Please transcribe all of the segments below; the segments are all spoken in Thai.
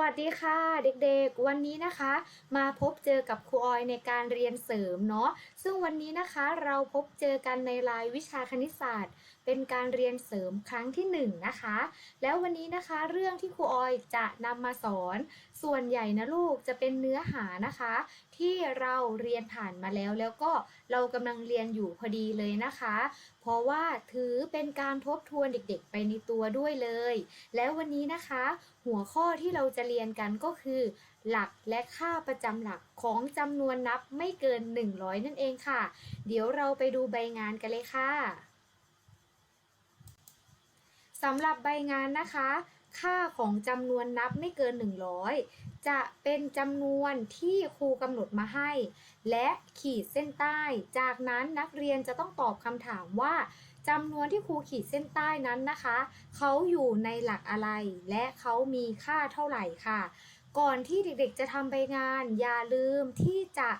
วัสดีค่ะเด็กๆ วันนี้นะคะ มาพบเจอกับครูออยในการเรียนเสริมเนาะซึ่งวันนี้นะคะเราพบเจอกันในรายวิชาคณิตศาสตร์ เป็นการเรียนเสริมครั้งที่หนึ่งนะคะ แล้ววันนี้นะคะเรื่องที่ครูออยจะนำมาสอน ส่วนใหญ่นะลูกจะเป็นเนื้อหานะคะ ที่เราเรียนผ่านมาแล้วแล้วก็เรากำลังเรียนอยู่พอดีเลยนะคะ เพราะว่าถือเป็นการทบทวนเด็กๆ ไปในตัวด้วยเลย แล้ววันนี้นะคะ หัวข้อที่เราจะเรียนกันก็คือ หลักและค่าประจำหลักของจำนวนนับไม่เกิน 100 นั่นเองค่ะ เดี๋ยวเราไปดูใบงานกันเลยค่ะ สำหรับใบงานนะคะ ค่าของจำนวนนับไม่เกิน 100 จะเป็นจำนวนที่ครูกำหนดมาให้ และขีดเส้นใต้ จากนั้นนักเรียนจะต้องตอบคำถามว่าจำนวนที่ครูขีดเส้นใต้นั้นนะคะ เขาอยู่ในหลักอะไร และเขามีค่าเท่าไหร่ค่ะ ก่อนที่เด็กๆจะทำใบงาน อย่าลืมที่จะ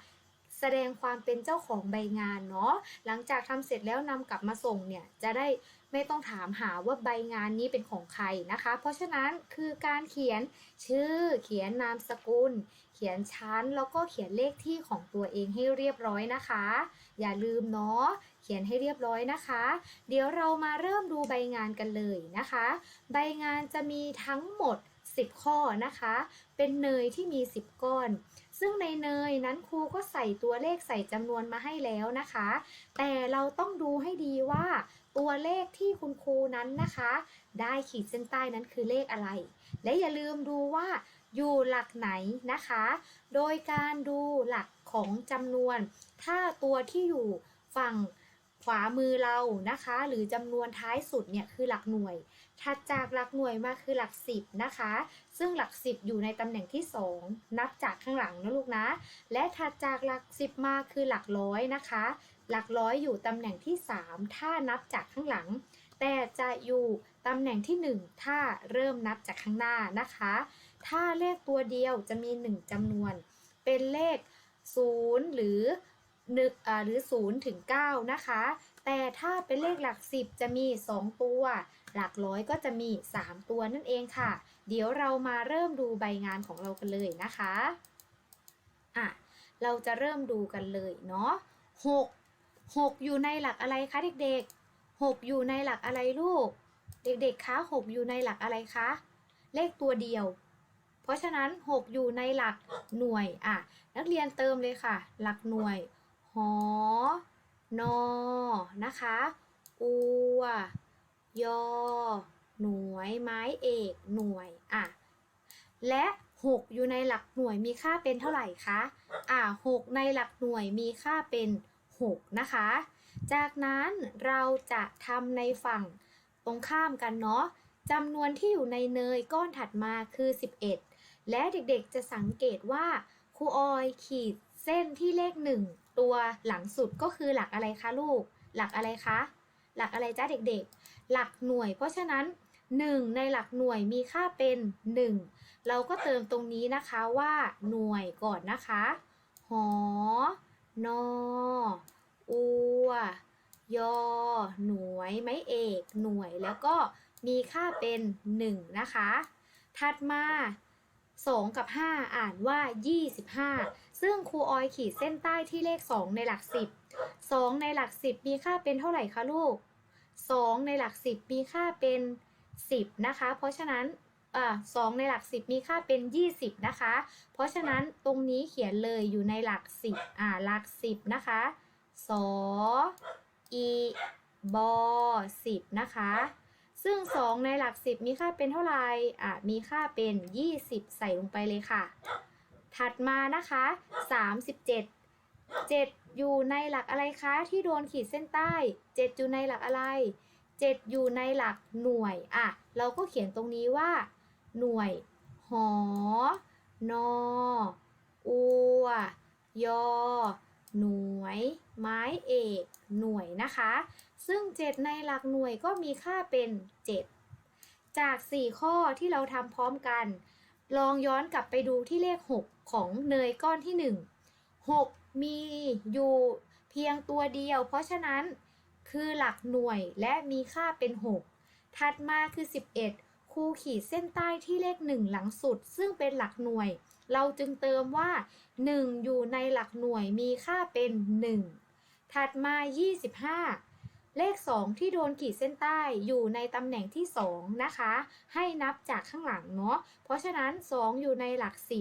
แสดงความเป็นเจ้าของใบงานเนาะหลังจากทำเสร็จแล้วนำกลับมาส่งเนี่ยจะได้ไม่ต้องถามหาว่าใบงานนี้เป็นของใครนะคะ เพราะฉะนั้นคือการเขียนชื่อเขียนนามสกุล เขียนชั้นแล้วก็เขียนเลขที่ของตัวเองให้เรียบร้อยนะคะ อย่าลืมเนาะเขียนให้เรียบร้อยนะคะ เดี๋ยวเรามาเริ่มดูใบงานกันเลยนะคะ ใบงานจะมีทั้งหมด 10 ข้อนะคะ เป็นเนยที่มี 10 ก้อน ซึ่งในเนยนั้นครูก็ใส่ตัวเลขใส่จำนวนมาให้แล้วนะคะ แต่เราต้องดูให้ดีว่าตัวเลขที่คุณครูนั้นนะคะ ได้ขีดเส้นใต้นั้นคือเลขอะไร และอย่าลืมดูว่าอยู่หลักไหนนะคะ โดยการดูหลักของจำนวน ถ้าตัวที่อยู่ฝั่ง ขวามือเรานะคะ หรือจำนวนท้ายสุดเนี่ยคือหลักหน่วย ถัดจากหลักหน่วยมาคือหลักสิบนะคะ ซึ่งหลักสิบอยู่ในตำแหน่งที่ 2 นับจากข้างหลังนะลูกนะ และถัดจากหลักสิบมาคือหลักร้อยนะคะ หลักร้อยอยู่ตำแหน่งที่ 3 ถ้านับจากข้างหลัง แต่จะอยู่ตำแหน่งที่ 1 ถ้าเริ่มนับจากข้างหน้านะคะ ถ้าเลขตัวเดียวจะมี 1จำนวน เป็นเลข 0 หรือ นึกอ่าหรือ0ถึง9นะคะ แต่ถ้าเป็นเลขหลัก 10 จะมี 2 ตัว หลักร้อยก็จะมี 3 ตัวนั่นเองค่ะ เดี๋ยวเรามาเริ่มดูใบงานของเรากันเลยนะคะอะเราจะเริ่มดูกันเลยเนาะ6 6 อยู่ในหลักอะไรคะเด็กๆ 6 อยู่ในหลักอะไรลูก เด็กๆคะ6 อยู่ในหลักอะไรคะ เลขตัวเดียว เพราะฉะนั้น 6 อยู่ในหลักหน่วยอะนักเรียนเติมเลยค่ะ หลักหน่วย หอ นอ นะคะ อัว ยอ หน่วย ไม้เอก หน่วย อะ และ 6 อยู่ในหลักหน่วยมีค่าเป็นเท่าไหร่คะ อะ6ในหลักหน่วยมีค่าเป็น 6 นะคะ จากนั้นเราจะทำในฝั่งตรงข้ามกันเนาะจำนวนที่อยู่ในเนยก้อนถัดมาคือ 11 และเด็กๆจะสังเกตว่าครูออยขีดเส้นที่เลข 1 ตัวหลังสุดก็คือหลักอะไรคะลูก หลักอะไรคะ หลักอะไรจ้าเด็กๆ หลักหน่วย เพราะฉะนั้น 1 ในหลักหน่วยมีค่าเป็น 1 เราก็เติมตรงนี้นะคะว่าหน่วยก่อนนะคะ หอ นอ อัว ยอ หน่วยไม้เอก หน่วยแล้วก็มีค่าเป็น 1 นะคะ ถัดมา 2 กับ 5 อ่านว่า 25ซึ่งครูออยขีดเส้นใต้ที่เลข 2 ในหลัก 10 2 ในหลัก 10 มีค่าเป็นเท่าไหร่คะลูก 2 ในหลัก 10 มีค่าเป็น 10 นะคะ เพราะฉะนั้นอ่า2ในหลัก 10 มีค่าเป็น 20 นะคะ เพราะฉะนั้นตรงนี้เขียนเลยอยู่ในหลัก 10อ่าหลัก 10 นะคะสออีบอ10 นะคะ ซึ่ง 2 ในหลัก 10 มีค่าเป็นเท่าไหร่อะมีค่าเป็น 20 ใส่ลงไปเลยค่ะ ถัดมานะคะ 37 7 อยู่ในหลักอะไรคะ ที่โดนขีดเส้นใต้ 7 อยู่ในหลักอะไร 7 อยู่ในหลักหน่วย อะ เราก็เขียนตรงนี้ว่า หน่วย หอ นอ อัว ยอ หน่วย ไม้เอก หน่วยนะคะ ซึ่ง 7 ในหลักหน่วยก็มีค่าเป็น 7 จาก 4 ข้อที่เราทำพร้อมกัน ลองย้อนกลับไปดูที่เลข 6 ของเนยก้อนที่ 1 6 มีอยู่เพียงตัวเดียว เพราะฉะนั้นคือหลักหน่วยและมีค่าเป็น 6 ถัดมาคือ 11คครูขีดเส้นใต้ที่เลข 1 หลังสุด ซึ่งเป็นหลักหน่วย เราจึงเติมว่า 1 อยู่ในหลักหน่วยมีค่าเป็น 1 ถัดมา 25 เลข 2 ที่โดนขีดเส้นใต้อยู่ในตำแหน่งที่ 2 นะคะ ให้นับจากข้างหลังเนาะ เพราะฉะนั้น 2 อยู่ในหลัก 10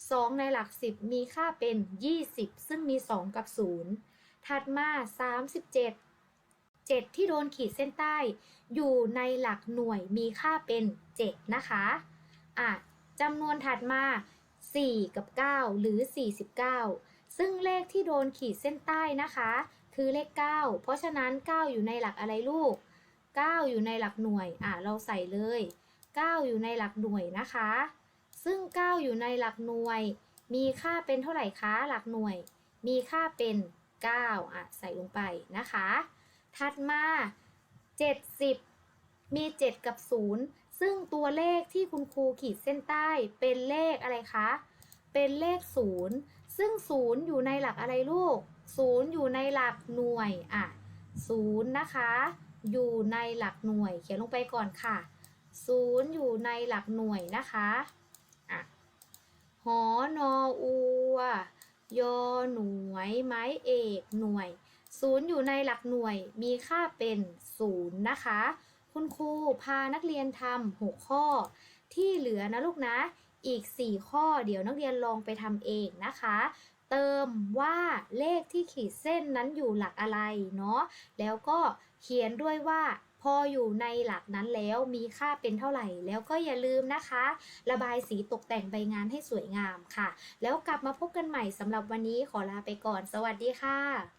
2 ในหลัก 10 มีค่าเป็น 20 ซึ่งมี 2 กับ 0 ถัดมา 37 7 ที่โดนขีดเส้นใต้ อยู่ในหลักหน่วยมีค่าเป็น 7 นะคะอะจำนวนถัดมา 4 กับ 9 หรือ 49 ซึ่งเลขที่โดนขีดเส้นใต้นะคะ คือเลข 9 เพราะฉะนั้น 9 อยู่ในหลักอะไรลูก 9 อยู่ในหลักหน่วย อะเราใส่เลย 9 อยู่ในหลักหน่วยนะคะ ซึ่ง 9 อยู่ในหลักหน่วย มีค่าเป็นเท่าไหร่คะหลักหน่วย มีค่าเป็น 9 อะใส่ลงไปนะคะ ถัดมา 70 มี 7 กับ 0 ซึ่งตัวเลขที่คุณครูขีดเส้นใต้เป็นเลขอะไรคะ เป็นเลข 0 ซึ่ง0อยู่ในหลักอะไรลูก0อยู่ในหลักหน่วยอะ0นย์นะคะ อยู่ในหลักหน่วย เขียนลงไปก่อนค่ะ0อยู่ในหลักหน่วยนะคะอะหอนออัวยอหน่วยไม้เอกหน่วยศูนย์อยู่ในหลักหน่วยมีค่าเป็นศูนย์นะคะ คุณครูพานักเรียนทำ6ข้อ ที่เหลือนะลูกนะ อีก 4 ข้อเดี๋ยวนักเรียนลองไปทำเองนะคะ เติมว่าเลขที่ขีดเส้นนั้นอยู่หลักอะไรเนาะแล้วก็เขียนด้วยว่าพออยู่ในหลักนั้นแล้วมีค่าเป็นเท่าไหร่ แล้วก็อย่าลืมนะคะ ระบายสีตกแต่งใบงานให้สวยงามค่ะ แล้วกลับมาพบกันใหม่สำหรับวันนี้ขอลาไปก่อน สวัสดีค่ะ